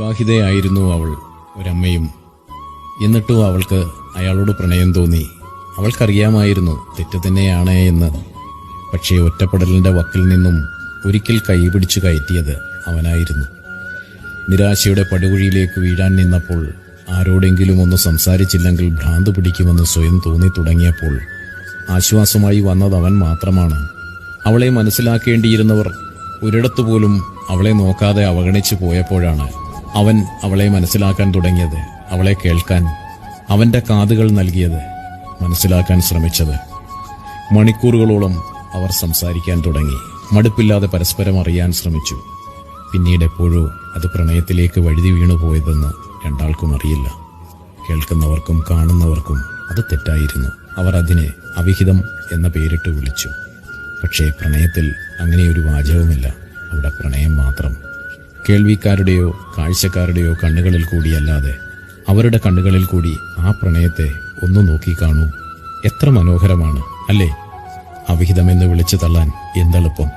വിവാഹിതയായിരുന്നു അവൾ ഒരമ്മയും. എന്നിട്ടും അവൾക്ക് അയാളോട് പ്രണയം തോന്നി. അവൾക്കറിയാമായിരുന്നു തെറ്റ് തന്നെയാണ് എന്ന്. പക്ഷേ ഒറ്റപ്പെടലിന്റെ വക്കിൽ നിന്നും ഒരിക്കൽ കൈപിടിച്ചു കയറ്റിയത് അവനായിരുന്നു. നിരാശയുടെ പടുകുഴിയിലേക്ക് വീഴാൻ നിന്നപ്പോൾ ആരോടെങ്കിലും ഒന്ന് സംസാരിച്ചില്ലെങ്കിൽ ഭ്രാന്ത് പിടിക്കുമെന്ന് സ്വയം തോന്നി തുടങ്ങിയപ്പോൾ ആശ്വാസമായി വന്നത് അവൻ മാത്രമാണ്. അവളെ മനസ്സിലാക്കേണ്ടിയിരുന്നവർ ഒരിടത്തുപോലും അവളെ നോക്കാതെ അവഗണിച്ചു പോയപ്പോഴാണ് അവൻ അവളെ മനസ്സിലാക്കാൻ തുടങ്ങിയത് അവളെ കേൾക്കാൻ അവന്റെ കാതുകൾ നൽകിയത് മനസ്സിലാക്കാൻ ശ്രമിച്ചത്. മണിക്കൂറുകളോളം അവർ സംസാരിക്കാൻ തുടങ്ങി. മടുപ്പില്ലാതെ പരസ്പരം അറിയാൻ ശ്രമിച്ചു. പിന്നീട് എപ്പോഴോ അത് പ്രണയത്തിലേക്ക് വഴുതി വീണു പോയതെന്ന് രണ്ടാൾക്കും അറിയില്ല. കേൾക്കുന്നവർക്കും കാണുന്നവർക്കും അത് തെറ്റായിരുന്നു. അവർ അതിനെ അവിഹിതം എന്ന പേരിട്ട് വിളിച്ചു. പക്ഷേ പ്രണയത്തിൽ അങ്ങനെയൊരു വാചകവുമില്ല. അവിടെ പ്രണയം മാത്രം. കേൾവിക്കാരുടെയോ കാഴ്ചക്കാരുടെയോ കണ്ണുകളിൽ കൂടിയല്ലാതെ അവരുടെ കണ്ണുകളിൽ കൂടി ആ പ്രണയത്തെ ഒന്ന് നോക്കിക്കാണൂ എത്ര മനോഹരമാണ് അല്ലേ? അവിഹിതമെന്ന് വിളിച്ചു തള്ളാൻ എന്തെളുപ്പം.